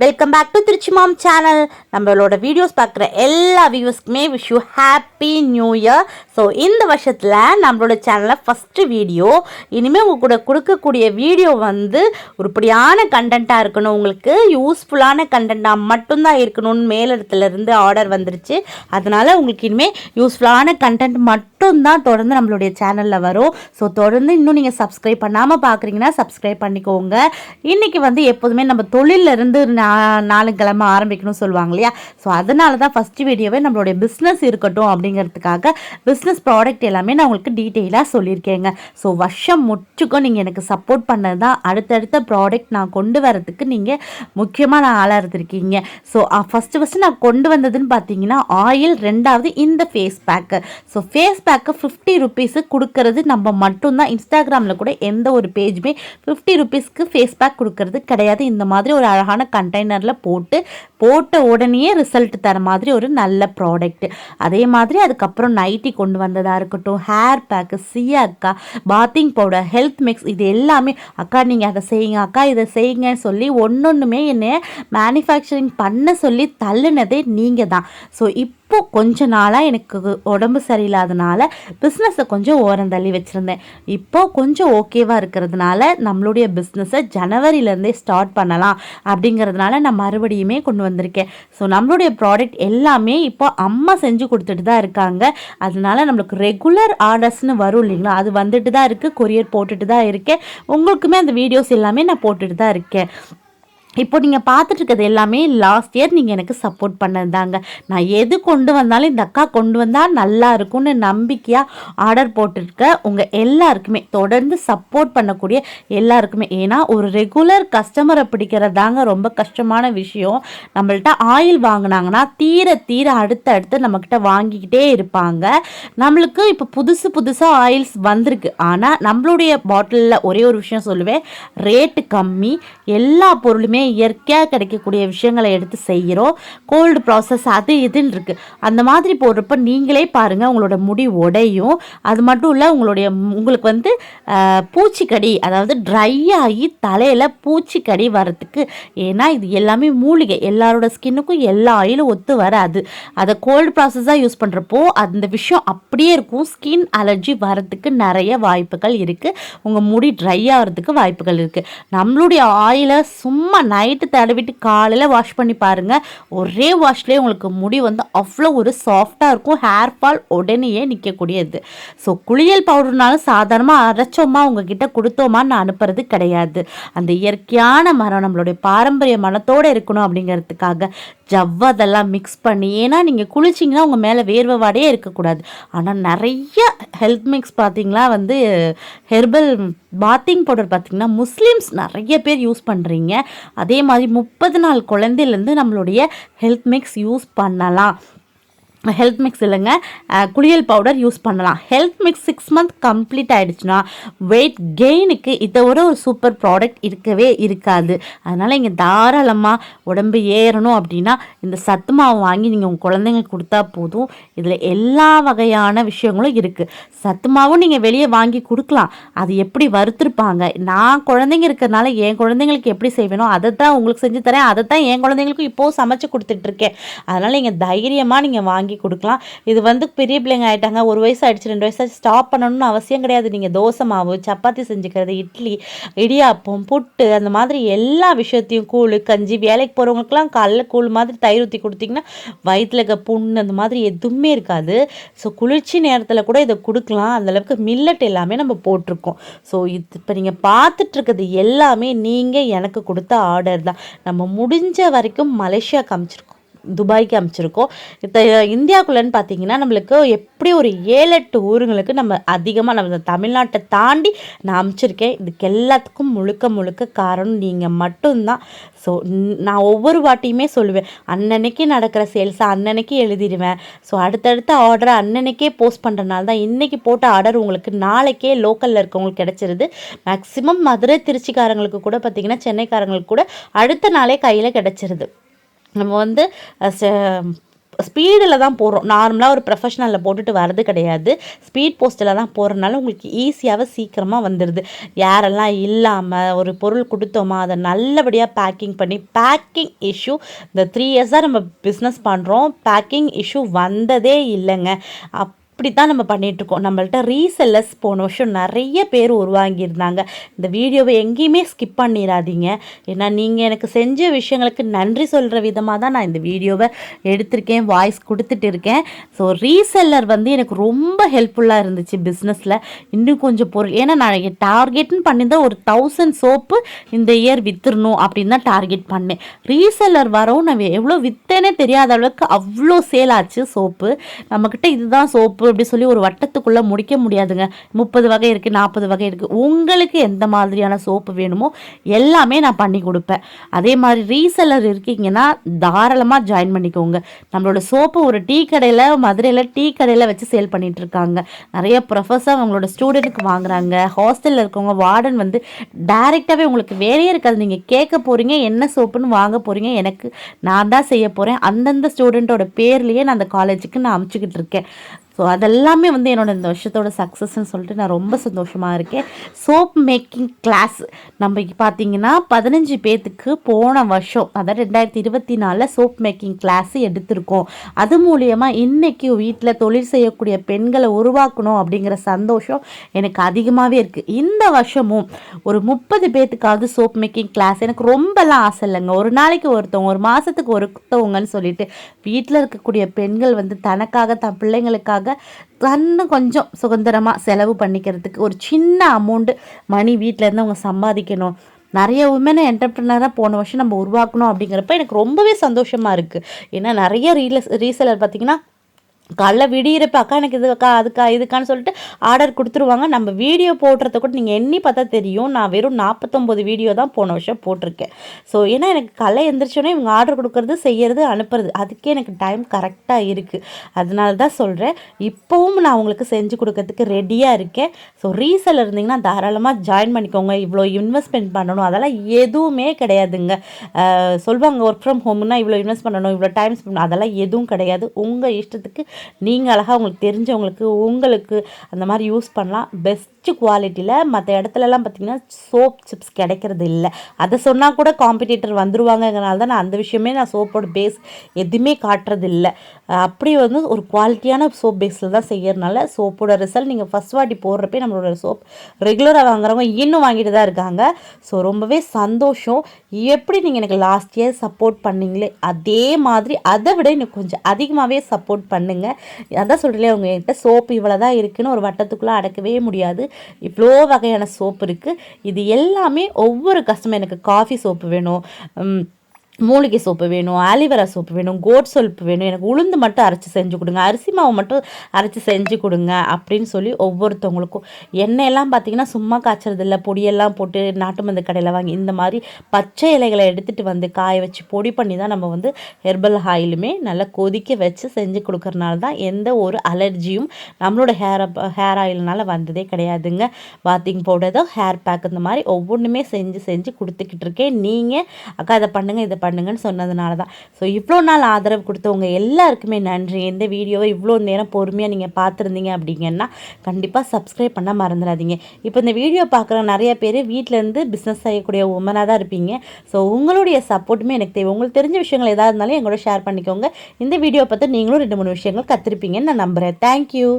Welcome back to Trichy mom channel நம்மளோட videos பார்க்குற எல்லா வியூஸ்க்குமே wish you happy new year so இந்த வருஷத்தில் நம்மளோட சேனலில் ஃபஸ்ட்டு வீடியோ இனிமேல் உங்கள் கூட கொடுக்கக்கூடிய வீடியோ வந்து உருப்படியான கண்டென்ட்டாக இருக்கணும். உங்களுக்கு யூஸ்ஃபுல்லான கண்டென்ட்டாக மட்டும்தான் இருக்கணும்னு மேலிடத்துலேருந்து ஆர்டர் வந்துருச்சு. அதனால் உங்களுக்கு இனிமேல் யூஸ்ஃபுல்லான கண்டென்ட் மட்டும்தான் தொடர்ந்து நம்மளுடைய சேனலில் வரும். ஸோ தொடர்ந்து இன்னும் நீங்கள் சப்ஸ்கிரைப் பண்ணாமல் பார்க்குறீங்கன்னா சப்ஸ்கிரைப் பண்ணிக்கோங்க. இன்றைக்கி வந்து எப்போதுமே நம்ம தொழில்ல இருந்து நா ஆரம்பிக்கணும்னு சொல்லுவாங்க இல்லையா? ஸோ அதனால தான் ஃபஸ்ட் வீடியோவே நம்மளுடைய பிஸ்னஸ் இருக்கட்டும் அப்படிங்கிறதுக்காக பிஸ்னஸ் ப்ராடக்ட் எல்லாமே நான் உங்களுக்கு டீட்டெயிலாக சொல்லியிருக்கேங்க. ஸோ வருஷம் முற்றுக்கும் நீங்கள் எனக்கு சப்போர்ட் பண்ணது தான் அடுத்தடுத்த ப்ராடக்ட் நான் கொண்டு வரதுக்கு நீங்கள் முக்கியமாக நான் ஆளாக இருந்திருக்கீங்க ஸோ ஃபஸ்ட்டு ஃபஸ்ட்டு நான் கொண்டு வந்ததுன்னு பார்த்தீங்கன்னா ஆயில் ரெண்டாவது இந்த face pack so face pack fifty rupees கொடுக்கறது நம்ம மட்டும்தான். இன்ஸ்டாகிராமில் கூட எந்த ஒரு பேஜுமே ஃபிஃப்டி ருபீஸ்க்கு ஃபேஸ் பேக் கொடுக்கறது கிடையாது. இந்த மாதிரி ஒரு அழகான கண் கண்டெய்னரில் போட்டு போட்ட உடனேயே ரிசல்ட் தர மாதிரி ஒரு நல்ல ப்ராடக்ட் அதே மாதிரி அதுக்கப்புறம் நைட்டி கொண்டு வந்ததாக இருக்கட்டும் ஹேர் பேக்கு சியாக்கா பாத்திங் பவுடர் ஹெல்த் மிக்ஸ் இது எல்லாமே அக்கா நீங்கள் அதை செய்யுங்க அக்கா இதை செய்யுங்கன்னு சொல்லி ஒன்று ஒன்றுமே என்னை மேனுஃபேக்சரிங் பண்ண சொல்லி தள்ளுனதே நீங்கள் தான் ஸோ இப்போ கொஞ்ச நாளாக எனக்கு உடம்பு சரியில்லாதனால பிஸ்னஸை கொஞ்சம் ஓரம் தள்ளி வச்சுருந்தேன். இப்போ கொஞ்சம் ஓகேவாக இருக்கிறதுனால நம்மளுடைய பிஸ்னஸை ஜனவரியிலேருந்தே ஸ்டார்ட் பண்ணலாம் அப்படிங்கிறதுனால நான் மறுபடியுமே கொண்டு வந்திருக்கேன். ஸோ நம்மளுடைய ப்ராடக்ட் எல்லாமே இப்போ அம்மா செஞ்சு கொடுத்துட்டு தான் இருக்காங்க. அதனால நம்மளுக்கு ரெகுலர் ஆர்டர்ஸ்னு வரும் இல்லைங்களா? அது வந்துட்டு தான் இருக்குது கொரியர் போட்டுட்டு தான் இருக்கேன். உங்களுக்குமே அந்த வீடியோஸ் எல்லாமே நான் போட்டுட்டு தான் இருக்கேன். இப்போ நீங்கள் பார்த்துட்டு இருக்கிறது எல்லாமே லாஸ்ட் இயர் நீங்கள் எனக்கு சப்போர்ட் பண்ணது தாங்க நான் எது கொண்டு வந்தாலும் இந்த அக்கா கொண்டு வந்தால் நல்லா இருக்கும்னு நம்பிக்கையாக ஆர்டர் போட்டிருக்க உங்கள் எல்லாருக்குமே தொடர்ந்து சப்போர்ட் பண்ணக்கூடிய எல்லாருக்குமே. ஏன்னா ஒரு ரெகுலர் கஸ்டமரை பிடிக்கிறதாங்க ரொம்ப கஷ்டமான விஷயம். நம்மள்ட்ட ஆயில் வாங்கினாங்கன்னா தீர தீர அடுத்து அடுத்து நம்மக்கிட்ட வாங்கிக்கிட்டே இருப்பாங்க. நம்மளுக்கு இப்போ புதுசு புதுசாக ஆயில்ஸ் வந்திருக்கு. ஆனால் நம்மளுடைய பாட்டிலில் ஒரே ஒரு விஷயம் சொல்லுவேன். ரேட்டு கம்மி. எல்லா பொருளுமே இயற்கையாக கிடைக்கக்கூடிய விஷயங்களை எடுத்து செய்கிறோம். கோல்டு ப்ராசஸ் அது இதுன்னு இருக்குது அந்த மாதிரி போடுறப்ப நீங்களே பாருங்கள் உங்களோட முடி உடையும். அது மட்டும் இல்லை உங்களுடைய உங்களுக்கு வந்து பூச்சிக்கடி அதாவது ட்ரை ஆகி தலையில் பூச்சிக்கடி வரத்துக்கு ஏன்னா இது எல்லாமே மூலிகை. எல்லாரோட ஸ்கின்னுக்கும் எல்லா ஆயிலும் ஒத்து வராது. அதை கோல்டு ப்ராசஸாக யூஸ் பண்ணுறப்போ அந்த விஷயம் அப்படியே இருக்கும். ஸ்கின் அலர்ஜி வரத்துக்கு நிறைய வாய்ப்புகள் இருக்குது உங்கள் முடி ட்ரை ஆகிறதுக்கு வாய்ப்புகள் இருக்குது நம்மளுடைய ஆயிலை சும்மா நைட்டு தடவிட்டு காலையில் வாஷ் பண்ணி பாருங்கள் ஒரே வாஷ்லேயே உங்களுக்கு முடி வந்து அவ்வளோ ஒரு சாஃப்டாக இருக்கும். ஹேர் ஃபால் உடனேயே நிற்கக்கூடியது ஸோ குளியல் பவுடர்னாலும் சாதாரணமாக அரைச்சோமா உங்ககிட்ட கொடுத்தோமான்னு அனுப்புறது கிடையாது. அந்த இயற்கையான மரம் நம்மளுடைய பாரம்பரிய மனத்தோடு இருக்கணும் அப்படிங்கிறதுக்காக ஜவ்வதெல்லாம் மிக்ஸ் பண்ணி ஏன்னா நீங்கள் குளிச்சிங்கன்னா உங்கள் மேலே வேர்வை வாடையே இருக்கக்கூடாது. ஆனால் நிறைய ஹெல்த் மிக்ஸ் பார்த்தீங்களா வந்து ஹெர்பல் பாத்திங் பவுடர் பார்த்தீங்கன்னா முஸ்லீம்ஸ் நிறைய பேர் யூஸ் பண்ணுறீங்க அதே மாதிரி முப்பது நாள் குழந்தையிலேருந்து நம்மளுடைய ஹெல்த் மிக்ஸ் யூஸ் பண்ணலாம். ஹெல்த் மிக்ஸ் இல்லைங்க. குளியல் பவுடர் யூஸ் பண்ணலாம். Health mix six month complete ஆகிடுச்சுன்னா வெயிட் கெயினுக்கு இதை ஒரு ஒரு சூப்பர் ப்ராடக்ட் இருக்கவே இருக்காது. அதனால் இங்கே தாராளமாக உடம்பு ஏறணும் அப்படின்னா இந்த சத்து மாவு வாங்கி நீங்கள் உங்கள் குழந்தைங்களுக்கு கொடுத்தா போதும். இதில் எல்லா வகையான விஷயங்களும் இருக்குது சத்து மாவும் நீங்கள் வெளியே வாங்கி கொடுக்கலாம். அது எப்படி வறுத்துருப்பாங்க? நான் குழந்தைங்க இருக்கிறதுனால என் குழந்தைங்களுக்கு எப்படி செய்வேனோ அதை தான் உங்களுக்கு செஞ்சு தரேன். அதை தான் என் குழந்தைங்களுக்கும் இப்போது சமைச்சு கொடுத்துட்ருக்கேன் அதனால் நீங்கள் தைரியமாக நீங்கள் வாங்கி வாங்கி கொடுக்கலாம். இது வந்து பெரிய பிள்ளைங்க ஆயிட்டாங்க. ஒரு வயசு ஆகிடுச்சு ரெண்டு வயசு ஸ்டாப் பண்ணணும்னு அவசியம் கிடையாது. நீங்கள் தோசை மாவு சப்பாத்தி செஞ்சுக்கிறது இட்லி இடியாப்பம் புட்டு அந்த மாதிரி எல்லா விஷயத்தையும் கூழ் கஞ்சி வேலைக்கு போகிறவங்களுக்குலாம் காலைல கூழ் மாதிரி தயிர் ஊற்றி கொடுத்தீங்கன்னா வயிற்றில் இருக்க புண்ணு அந்த மாதிரி எதுவுமே இருக்காது. ஸோ குளிர்ச்சி நேரத்தில் கூட இதை கொடுக்கலாம். அந்தளவுக்கு மில்லட் எல்லாமே நம்ம போட்டிருக்கோம். ஸோ இது இப்போ நீங்கள் பார்த்துட்ருக்கிறது எல்லாமே நீங்கள் எனக்கு கொடுத்த ஆர்டர் தான். நம்ம முடிஞ்ச வரைக்கும் மலேசியா காமிச்சிருக்கோம். துபாய்க்கு அமைச்சிருக்கோம். இப்போ பார்த்தீங்கன்னா நம்மளுக்கு எப்படி ஒரு ஏழு எட்டு ஊருங்களுக்கு நம்ம அதிகமாக நம்ம தமிழ்நாட்டை தாண்டி நான் அமைச்சிருக்கேன். இதுக்கு எல்லாத்துக்கும் முழுக்க முழுக்க காரணம் நீங்கள் மட்டும்தான். ஸோ நான் ஒவ்வொரு வாட்டியுமே சொல்லுவேன். அன்னன்னைக்கு நடக்கிற சேல்ஸை அன்னன்னைக்கு எழுதிடுவேன். ஸோ அடுத்தடுத்த ஆர்டரை அன்னன்னைக்கே போஸ்ட் பண்ணுறனால தான் இன்றைக்கி போட்ட ஆர்டர் உங்களுக்கு நாளைக்கே லோக்கலில் இருக்கவங்களுக்கு கிடச்சிருது. மேக்ஸிமம் மதுரை திருச்சிக்காரங்களுக்கு கூட பார்த்திங்கன்னா சென்னைக்காரங்களுக்கு கூட அடுத்த நாளே கையில் கிடச்சிருது. நம்ம வந்து ச- ஸ்பீடில் தான் போடுறோம் நார்மலாக ஒரு ப்ரொஃபஷனலில் போட்டுட்டு வரது கிடையாது. ஸ்பீட் போஸ்ட்டில் தான் போகிறனால உங்களுக்கு ஈஸியாகவே சீக்கிரமாக வந்துடுது யாரெல்லாம் இல்லாமல் ஒரு பொருள் கொடுத்தோமா அதை நல்லபடியாக பேக்கிங் பண்ணி பேக்கிங் இஷ்யூ இந்த த்ரீ இயர்ஸாக நம்ம பிஸ்னஸ் பண்ணுறோம் பேக்கிங் இஷ்யூ வந்ததே இல்லைங்க. அப் இப்படி தான் நம்ம பண்ணிகிட்ருக்கோம் நம்மள்ட்ட ரீசெல்லர்ஸ் போன வருஷம் நிறைய பேர் உருவாங்கியிருந்தாங்க. இந்த வீடியோவை எங்கேயுமே ஸ்கிப் பண்ணிடாதீங்க ஏன்னா நீங்கள் எனக்கு செஞ்ச விஷயங்களுக்கு நன்றி சொல்கிற விதமாக தான் நான் இந்த வீடியோவை எடுத்திருக்கேன் வாய்ஸ் கொடுத்துட்டு இருக்கேன் ஸோ ரீசெல்லர் வந்து எனக்கு ரொம்ப ஹெல்ப்ஃபுல்லாக இருந்துச்சு பிஸ்னஸில் இன்னும் கொஞ்சம் பொருள் ஏன்னா நான் டார்கெட்னு பண்ணியிருந்தால் ஒரு தௌசண்ட் சோப்பு இந்த இயர் விற்றுறணும் அப்படின்னு தான் டார்கெட் பண்ணேன். ரீசெல்லர் வரவும் நான் எவ்வளோ விற்றேனே தெரியாத அளவுக்கு அவ்வளோ சேல் ஆச்சு சோப்பு நம்மக்கிட்ட இதுதான் சோப்பு அப்படி சொல்லி ஒரு வட்டத்துக்குள்ளே முடிக்க முடியாதுங்க. முப்பது வகை இருக்குது நாற்பது வகை இருக்குது உங்களுக்கு எந்த மாதிரியான சோப்பு வேணுமோ எல்லாமே நான் பண்ணி கொடுப்பேன். அதே மாதிரி ரீசெல்லர் இருக்கீங்கன்னா தாராளமாக ஜாயின் பண்ணிக்கோங்க. நம்மளோட சோப்பு ஒரு டீ கடையில் மதுரையில் டீ கடையில் வச்சு சேல் பண்ணிகிட்ருக்காங்க இருக்காங்க. நிறைய ப்ரொஃபஸர் அவங்களோட ஸ்டூடெண்ட்டுக்கு வாங்குறாங்க. ஹாஸ்டலில் இருக்கவங்க வார்டன் வந்து டைரெக்டாகவே உங்களுக்கு வேலையே இருக்காது. நீங்கள் கேட்க போகிறீங்க என்ன சோப்புன்னு வாங்க போகிறீங்க எனக்கு நான் தான் செய்ய போகிறேன் அந்தந்த ஸ்டூடெண்ட்டோட பேர்லேயே நான் அந்த காலேஜுக்கு நான் அமுச்சுக்கிட்டு இருக்கேன். ஸோ அதெல்லாமே வந்து என்னோட இந்த வருஷத்தோட சக்ஸஸ்ன்னு சொல்லிட்டு நான் ரொம்ப சந்தோஷமாக இருக்கேன். சோப் மேக்கிங் கிளாஸ் நம்ம பார்த்தீங்கன்னா பதினஞ்சு பேர்த்துக்கு போன வருஷம் அதாவது ரெண்டாயிரத்தி இருபத்தி நாலில் சோப் மேக்கிங் கிளாஸ் எடுத்திருக்கோம். அது மூலியமாக இன்றைக்கி வீட்டில் தொழில் செய்யக்கூடிய பெண்களை உருவாக்கணும் அப்படிங்கிற சந்தோஷம் எனக்கு அதிகமாகவே இருக்குது இந்த வருஷமும் ஒரு முப்பது பேர்த்துக்காவது சோப் மேக்கிங் கிளாஸ் எனக்கு ரொம்பலாம் ஆசை இல்லைங்க. ஒரு நாளைக்கு ஒருத்தவங்க ஒரு மாதத்துக்கு ஒருத்தவங்கன்னு சொல்லிட்டு வீட்டில் இருக்கக்கூடிய பெண்கள் வந்து தனக்காக தன் பிள்ளைங்களுக்காக தன்னு கொஞ்சம் சுதந்திரமாக செலவு பண்ணிக்கிறதுக்கு ஒரு சின்ன அமௌண்ட்டு மணி வீட்டிலேருந்து அவங்க சம்பாதிக்கணும். நிறைய உமனை என்டர்பிரினராக போன வருஷம் நம்ம உருவாக்கணும் அப்படிங்கிறப்ப எனக்கு ரொம்பவே சந்தோஷமாக இருக்குது ஏன்னா நிறைய ரீலஸ் ரீசெலர் பார்த்திங்கன்னா காலைல விடியிறப்ப அக்கா எனக்கு இதுக்கா அதுக்கா இதுக்கான்னு சொல்லிட்டு ஆர்டர் கொடுத்துருவாங்க. நம்ம வீடியோ போடுறத கூட நீங்கள் எண்ணி பார்த்தா தெரியும். நான் வெறும் நாற்பத்தொம்போது வீடியோ தான் போன வருஷம் போட்டிருக்கேன். ஸோ ஏன்னா எனக்கு கலை எழுந்திரிச்சோன்னே இவங்க ஆர்டர் கொடுக்குறது செய்கிறது அனுப்புறது அதுக்கே எனக்கு டைம் கரெக்டாக இருக்குது அதனால தான் சொல்கிறேன் இப்போவும் நான் உங்களுக்கு செஞ்சு கொடுக்கறதுக்கு ரெடியாக இருக்கேன். ஸோ ரீசெல் இருந்தீங்கன்னா தாராளமாக ஜாயின் பண்ணிக்கோங்க. இவ்வளோ இன்வெஸ்ட்மெண்ட் பண்ணணும். அதெல்லாம் எதுவுமே கிடையாதுங்க. சொல்லுவாங்க ஒர்க் ஃப்ரம் ஹோம்னா இவ்வளோ இன்வெஸ்ட் பண்ணணும் இவ்வளோ டைம் ஸ்பெண்ட் அதெல்லாம் எதுவும் கிடையாது. உங்கள் இஷ்டத்துக்கு நீங்கள் அழகாக உங்களுக்கு தெரிஞ்சவங்களுக்கு உங்களுக்கு அந்த மாதிரி யூஸ் பண்ணலாம். பெஸ்ட்டு குவாலிட்டியில் மற்ற இடத்துலலாம் பார்த்திங்கன்னா சோப் சிப்ஸ் கிடைக்கிறது இல்லை. அதை சொன்னால் கூட காம்படிட்டர் வந்துருவாங்கங்கிறனால தான் நான் அந்த விஷயமே நான் சோப்போட பேஸ் எதுவுமே காட்டுறது இல்லை. அப்படி வந்து ஒரு குவாலிட்டியான சோப் பேஸில் தான் செய்யறதுனால சோப்போட ரிசல்ட் நீங்கள் ஃபஸ்ட் வாட்டி போடுறப்பே நம்மளோட சோப் ரெகுலராக வாங்குறவங்க இன்னும் வாங்கிட்டு தான் இருக்காங்க. ஸோ ரொம்பவே சந்தோஷம். எப்படி நீங்கள் எனக்கு லாஸ்ட் இயர் சப்போர்ட் பண்ணீங்களே அதே மாதிரி அதை விட எனக்கு கொஞ்சம் அதிகமாகவே சப்போர்ட் பண்ணுங்கள் அதான் சொல்கிறேன் என்கிட்ட சோப்பு இவ்வளோ தான் இருக்குதுன்னு ஒரு வட்டத்துக்குள்ளே அடக்கவே முடியாது. இவ்வளோ வகையான சோப்பு இருக்குது இது எல்லாமே ஒவ்வொரு கஸ்டமர் எனக்கு காஃபி சோப்பு வேணும். மூலிகை சோப்பு வேணும் ஆலிவரா சோப்பு வேணும் கோட் சோப்பு வேணும். எனக்கு உளுந்து மட்டும் அரைச்சி செஞ்சு கொடுங்க. அரிசி மாவு மட்டும் அரைச்சி செஞ்சு கொடுங்க அப்படின்னு சொல்லி ஒவ்வொருத்தவங்களுக்கும். எண்ணெயெல்லாம் பார்த்திங்கன்னா சும்மா காய்ச்சறது இல்லை. பொடியெல்லாம் போட்டு நாட்டு மருந்து கடையில் வாங்கி இந்த மாதிரி பச்சை இலைகளை எடுத்துகிட்டு வந்து காய வச்சு பொடி பண்ணி தான் நம்ம வந்து ஹெர்பல் ஆயிலுமே நல்லா கொதிக்க வச்சு செஞ்சு கொடுக்கறனால தான் எந்த ஒரு அலர்ஜியும் நம்மளோட ஹேர் ஹேர் ஆயில்னால வந்ததே கிடையாதுங்க. பாத்திங் பவுடர் ஹேர் பேக் இந்த மாதிரி ஒவ்வொன்றுமே செஞ்சு செஞ்சு கொடுத்துக்கிட்டு இருக்கேன். நீங்கள் அக்கா இதை பண்ணுங்கள் இதை பண்ணுங்கன்னு சொன்னதுனால தான். ஸோ இவ்வளோ நாள் ஆதரவு கொடுத்தவங்க எல்லாருக்குமே நன்றி. இந்த வீடியோவை இவ்வளோ நேரம் பொறுமையாக நீங்கள் பார்த்துருந்தீங்க அப்படிங்கன்னா கண்டிப்பாக சப்ஸ்கிரைப் பண்ண மறந்துடாதீங்க. இப்போ இந்த வீடியோ பார்க்குற நிறைய பேர் வீட்டிலேருந்து பிஸ்னஸ் செய்யக்கூடிய உமனாக தான் இருப்பீங்க. ஸோ உங்களுடைய சப்போர்ட்டுமே எனக்கு தேவை. உங்களுக்கு தெரிஞ்ச விஷயங்கள் எதாவது இருந்தாலும் எங்களோட ஷேர் பண்ணிக்கோங்க. இந்த வீடியோ பார்த்து நீங்களும் ரெண்டு மூணு விஷயங்கள் கற்றுருப்பீங்கன்னு நான் நம்புகிறேன் தேங்க்யூ